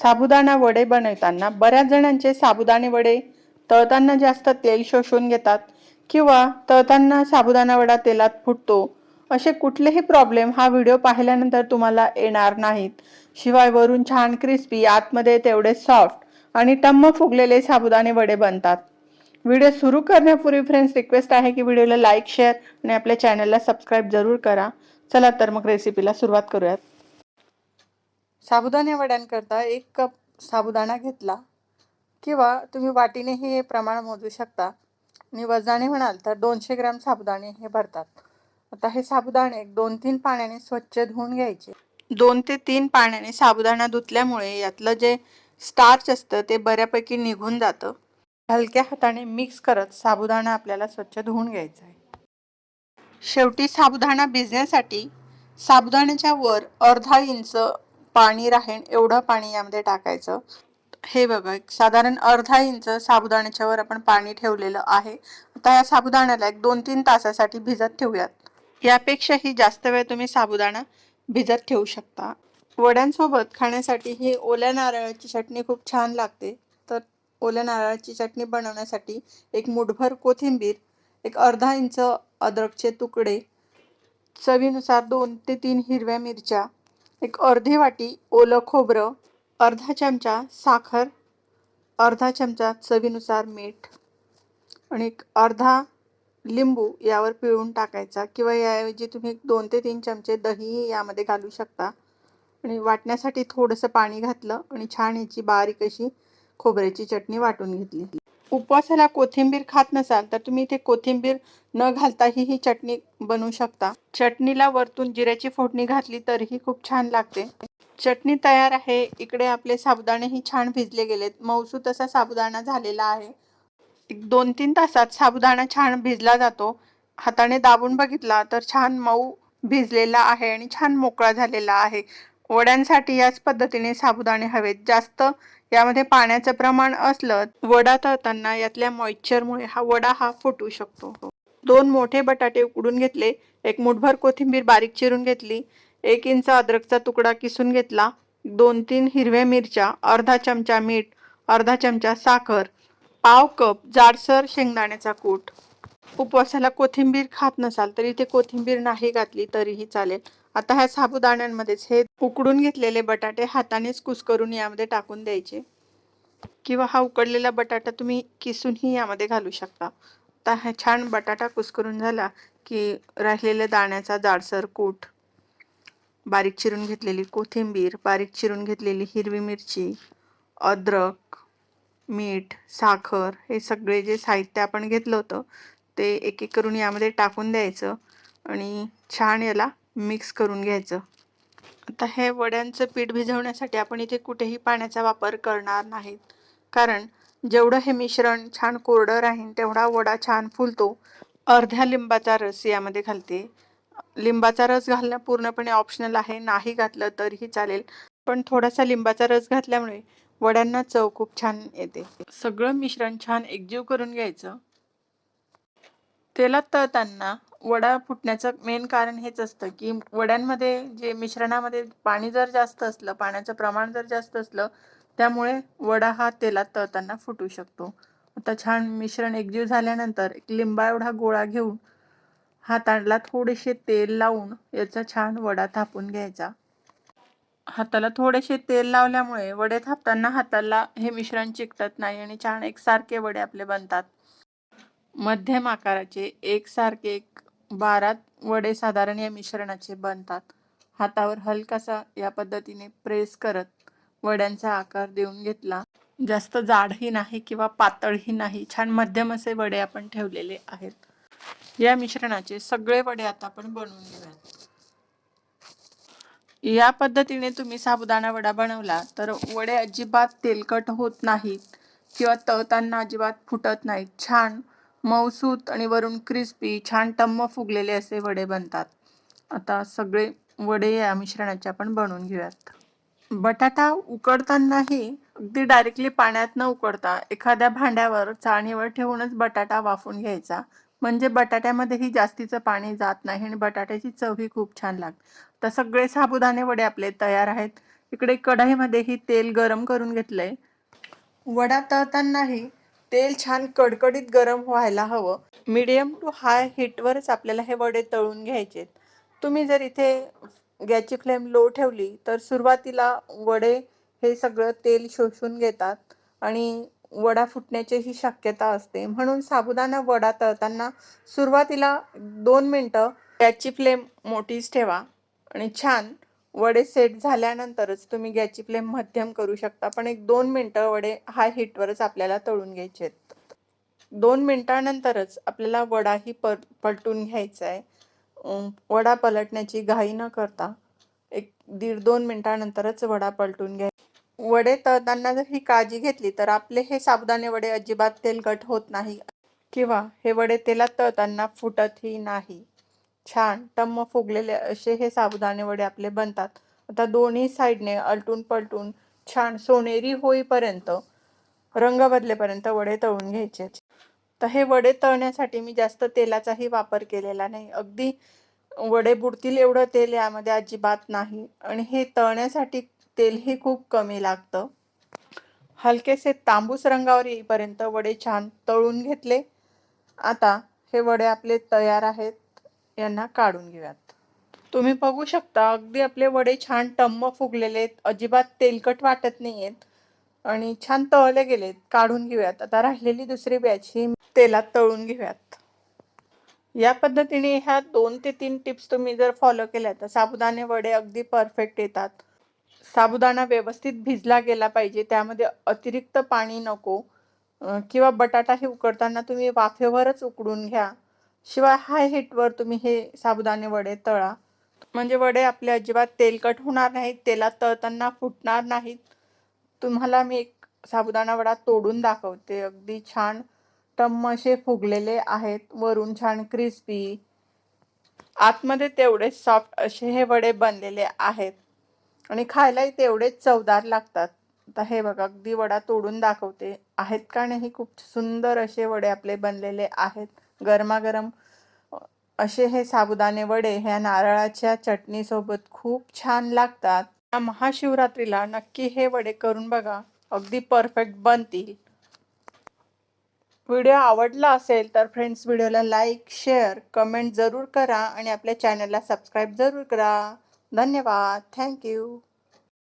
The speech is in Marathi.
साबुदाणा वडे बनवताना बऱ्याच जणांचे साबुदाणे वडे तळताना जास्त तेल शोषून घेतात किंवा तळताना साबुदाणा वडा तेलात फुटतो. असे कुठलेही प्रॉब्लेम हा व्हिडिओ पाहिल्यानंतर तुम्हाला येणार नाहीत. शिवाय वरून छान क्रिस्पी आतमध्ये तेवढे सॉफ्ट आणि टम्म फुगलेले साबुदाणे वडे बनतात. व्हिडिओ सुरू करण्यापूर्वी फ्रेंड्स रिक्वेस्ट आहे की व्हिडिओला लाईक शेअर आणि आपल्या चॅनलला सबस्क्राईब जरूर करा. चला तर मग रेसिपीला सुरुवात करूयात. साबुदाणे वड्यांकरता एक कप साबुदाणा घेतला किंवा तुम्ही वाटीनेही हे प्रमाण मोजू शकता. आणि वजनाने म्हणाल तर दोनशे ग्रॅम साबुदाणे हे भरतात. आता हे साबुदाणे एक दोन तीन पाण्याने स्वच्छ धुवून घ्यायचे. दोन ते तीन पाण्याने साबुदाणा धुतल्यामुळे यातलं जे स्टार्च असतं ते बऱ्यापैकी निघून जातं. हलक्या हाताने मिक्स करत साबुदाणा आपल्याला स्वच्छ धुवून घ्यायचा आहे. शेवटी साबुदाणा भिजण्यासाठी साबुदाण्याच्या वर अर्धा इंच पाणी राहील एवढं पाणी यामध्ये टाकायचं. हे बघा एक साधारण अर्धा इंच साबुदाण्याच्या वर आपण पाणी ठेवलेलं आहे. आता या साबुदाण्याला एक दोन तीन तासासाठी भिजत ठेवूयात. यापेक्षाही जास्त वेळ तुम्ही साबुदाणा भिजत ठेवू शकता. वड्यांसोबत खाण्यासाठी ही ओल्या नारळाची चटणी खूप छान लागते. तर ओल्या नारळाची चटणी बनवण्यासाठी एक मुठभर कोथिंबीर एक अर्धा इंच अद्रकचे तुकडे चवीनुसार दोन ते तीन हिरव्या मिरच्या एक अर्धी वाटी ओलं खोबरं अर्धा चमचा साखर अर्धा चमचा चवीनुसार मीठ आणि एक अर्धा लिंबू यावर पिळून टाकायचा किंवा याऐवजी तुम्ही एक दोन ते तीन चमचे दहीही यामध्ये घालू शकता. आणि वाटण्यासाठी थोडंसं पाणी घातलं आणि छान याची बारीक अशी खोबऱ्याची चटणी वाटून घेतली. उपवासाला कोथिंबीर खात नसाल तर तुम्ही इथे कोथिंबीर न घालताही ही चटणी बनवू शकता. चटणीला वरतून जिऱ्याची फोडणी घातली तरीही खूप छान लागते. चटणी तयार आहे. इकडे आपले साबुदाणेही छान भिजले गेलेत. मौसू तसा साबुदाणा झालेला आहे. एक दोन तीन तासात साबुदाणा छान भिजला जातो. हाताने दाबून बघितला तर छान मऊ भिजलेला आहे आणि छान मोकळा झालेला आहे. वड्यांसाठी याच पद्धतीने साबुदाणे हवेत. जास्त यामध्ये पाण्याचं प्रमाण असलं वडा तळताना यातल्या मॉइश्चरमुळे हा वडा हा फुटू शकतो. दोन मोठे बटाटे उकडून घेतले एक मुठभर कोथिंबीर बारीक चिरून घेतली एक इंच अद्रकचा तुकडा किसून घेतला दोन तीन हिरव्या मिरच्या अर्धा चमचा मीठ अर्धा चमचा साखर पाव कप जाडसर शेंगदाण्याचा कूट. उपवासाला कोथिंबीर खात नसाल तरी ते कोथिंबीर नाही घातली तरीही चालेल. आता ह्या साबुदाण्यांमध्येच हे उकडून घेतलेले बटाटे हातानेच कुस्करून यामध्ये टाकून द्यायचे. किंवा हा उकडलेला बटाटा तुम्ही किसूनही यामध्ये घालू शकता. आता हा छान बटाटा कुस्करून झाला की राहिलेल्या दाण्याचा जाडसर कूट बारीक चिरून घेतलेली कोथिंबीर बारीक चिरून घेतलेली हिरवी मिरची अद्रक मीठ साखर हे सगळे जे साहित्य आपण घेतलं होतं ते एक एक करून यामध्ये टाकून द्यायचं आणि छान याला मिक्स करून घ्यायचं. आता हे वड्यांचं पीठ भिजवण्यासाठी आपण इथे कुठेही पाण्याचा वापर करणार नाहीत. कारण जेवढं हे मिश्रण छान कोरडं राहील तेवढा वडा छान फुलतो. अर्ध्या लिंबाचा रस यामध्ये घालते. लिंबाचा रस घालणं पूर्णपणे ऑप्शनल आहे. नाही घातलं तरीही चालेल. पण थोडासा लिंबाचा रस घातल्यामुळे वड्यांना चव खूप छान येते. सगळं मिश्रण छान एकजीव करून घ्यायचं. तेलात तळताना वडा फुटण्याचं मेन कारण हेच असतं की वड्यांमध्ये जे मिश्रणामध्ये पाणी जर जास्त असलं पाण्याचं प्रमाण जर जास्त असलं त्यामुळे वडा हा तेलात तळताना फुटू शकतो. आता छान मिश्रण एकजीव झाल्यानंतर एक लिंबा एवढा गोळा घेऊन हाताला थोडेसे तेल लावून याचा छान वडा थापून घ्यायचा. हाताला थोडेसे तेल लावल्यामुळे वडे थापताना हाताला हे मिश्रण चिकटत नाही आणि छान एकसारखे वडे आपले बनतात. मध्यम आकाराचे एकसारखे एक बारा वडे साधारण या मिश्रणाचे बनतात. हातावर हलकासा या पद्धतीने प्रेस करत वड्यांचा आकार देऊन घेतला. जास्त जाडही नाही किंवा पातळही नाही छान मध्यम असे वडे आपण ठेवलेले आहेत. या मिश्रणाचे सगळे वडे आता आपण बनवून घेऊयात. या पद्धतीने तुम्ही साबुदाणा वडा बनवला तर वडे अजिबात तेलकट होत नाहीत किंवा तळताना अजिबात फुटत नाहीत. छान मऊसूत आणि वरून क्रिस्पी छान टम्म फुगलेले असे वडे बनतात. आता सगळे वडे या मिश्रणाचे आपण बनवून घेऊयात. बटाटा उकडतानाही अगदी डायरेक्टली पाण्यात न उकडता एखाद्या भांड्यावर चाळणीवर ठेवूनच बटाटा वाफून घ्यायचा. म्हणजे बटाट्यामध्येही जास्तीचं पाणी जात नाही आणि बटाट्याची चवही खूप छान लागते. तर सगळे साबुदाणे वडे आपले तयार आहेत. इकडे कढाईमध्येही तेल गरम करून घेतलंय. वडा तळतानाही तेल छान कडकडीत गरम व्हायला हवं. मिडियम टू हाय हीटवरच आपल्याला हे वडे तळून घ्यायचे तुम्ही जर इथे गॅसची फ्लेम लो ठेवली तर सुरुवातीला वडे हे सगळं तेल शोषून घेतात आणि वडा फुटण्याचीही शक्यता असते. म्हणून साबुदाणा वडा तळताना सुरुवातीला दोन मिनटं गॅसची फ्लेम मोठीच ठेवा आणि छान वडे सेट झाल्यानंतरच तुम्ही गॅसची फ्लेम मध्यम करू शकता. पण एक दोन मिनटं वडे हाय हीटवरच आपल्याला तळून घ्यायचे आहेत. दोन मिनटानंतरच आपल्याला वडाही पर पलटून घ्यायचा आहे. वडा पलटण्याची घाई न करता एक दीड दोन मिनटानंतरच वडा पलटून घ्या. वडे तळताना जर ही काळजी घेतली तर आपले हे साबुदाणे वडे अजिबात तेलकट होत नाही. किंवा हे वडे तेलात तळताना फुटतही नाही. छान टम्म फुगलेले असे हे साबुदाणे वडे आपले बनतात. आता दोन्ही साईडने अलटून पलटून छान सोनेरी होईपर्यंत रंग बदलेपर्यंत वडे तळून घ्यायचे. तर हे वडे तळण्यासाठी मी जास्त तेलाचाही वापर केलेला नाही. अगदी वडे बुडतील एवढं तेल यामध्ये अजिबात नाही. आणि हे तळण्यासाठी तेलही खूप कमी लागतं. हलकेसे तांबूस रंगावर येईपर्यंत वडे छान तळून घेतले. आता हे वडे आपले तयार आहेत. यांना काढून घेऊयात. तुम्ही बघू शकता अगदी आपले वडे छान टम्म फुगलेले आहेत अजिबात तेलकट वाटत नाही आहेत आणि छान तळले गेलेत. काढून घेऊयात. आता राहिलेली दुसरी बॅच ही तेलात तळून घेऊयात. या पद्धतीने ह्या दोन ते तीन टिप्स तुम्ही जर फॉलो केल्या तर साबुदाणे वडे अगदी परफेक्ट येतात. साबुदाणा व्यवस्थित भिजला गेला पाहिजे त्यामध्ये अतिरिक्त पाणी नको किंवा किंवा बटाटाही उकडताना तुम्ही वाफेवरच उकडून घ्या. शिवाय हाय हीटवर तुम्ही हे साबुदाणे वडे तळा. म्हणजे वडे आपले अजिबात तेलकट होणार नाहीत तेलात तळताना फुटणार नाहीत. तुम्हाला मी एक साबुदाणा वडा तोडून दाखवते. अगदी छान टम्म असे फुगलेले आहेत. वरून छान क्रिस्पी आतमध्ये तेवढेच सॉफ्ट असे हे वडे बनलेले आहेत. आणि खायलाही तेवढेच चवदार लागतात. आता हे बघा अगदी वडा तोडून दाखवते. आहेत का नाही? खूप सुंदर असे वडे आपले बनलेले आहेत. गरमागरम असे हे साबुदाणे वडे ह्या नारळाच्या चटणीसोबत खूप छान लागतात. या महाशिवरात्रीला नक्की हे वडे करून बघा. अगदी परफेक्ट बनतील. व्हिडिओ आवडला असेल तर फ्रेंड्स व्हिडिओला लाईक शेअर कमेंट जरूर करा आणि आपल्या चॅनलला सबस्क्राईब जरूर करा. धन्यवाद. थँक्यू